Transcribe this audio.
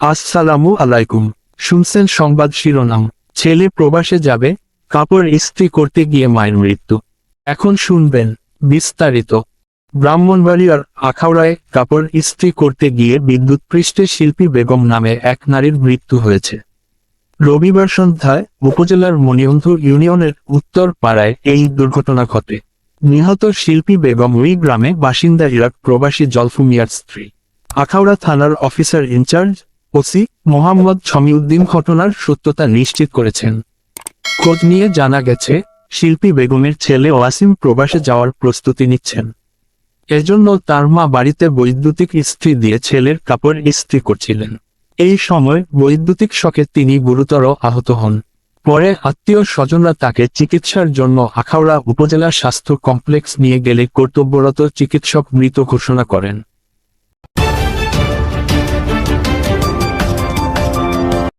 আসসালামু আলাইকুম। শুনছেন সংবাদ শিরোনাম। ছেলে প্রবাসে যাবে, কাপড় ইস্ত্রি করতে গিয়ে মায়ের মৃত্যু। এখন শুনবেন বিস্তারিত। ব্রাহ্মণবাড়িয়ার আখাউড়ায় কাপড় ইস্ত্রি করতে গিয়ে বিদ্যুৎ পৃষ্ঠে শিল্পী বেগম নামে এক নারীর মৃত্যু হয়েছে। রবিবার সন্ধ্যায় উপজেলার মণিয়ন্ধ ইউনিয়নের উত্তর পাড়ায় এই দুর্ঘটনা ঘটে। নিহত শিল্পী বেগম ওই গ্রামে বাসিন্দা ইরাক প্রবাসী জলফু মিয়ার স্ত্রী। আখাউড়া থানার officer in charge OC Mohammad Chhamiuddin ঘটনার সত্যতা নিশ্চিত করেছেন। খোঁজ নিয়ে জানা গেছে, শিল্পী বেগমের ছেলে ওয়াসিম প্রবাসে যাওয়ার প্রস্তুতি নিচ্ছেন। এজন্য তার মা বাড়িতে বৈদ্যুতিক ইস্ত্রি দিয়ে ছেলের কাপড় ইস্ত্রি করছিলেন। এই সময় বৈদ্যুতিক শকে তিনি গুরুতর আহত হন। পরে আত্মীয় স্বজনরা তাকে চিকিৎসার জন্য আখাউড়া উপজেলা স্বাস্থ্য কমপ্লেক্স নিয়ে গেলে কর্তব্যরত চিকিৎসক মৃত ঘোষণা করেন।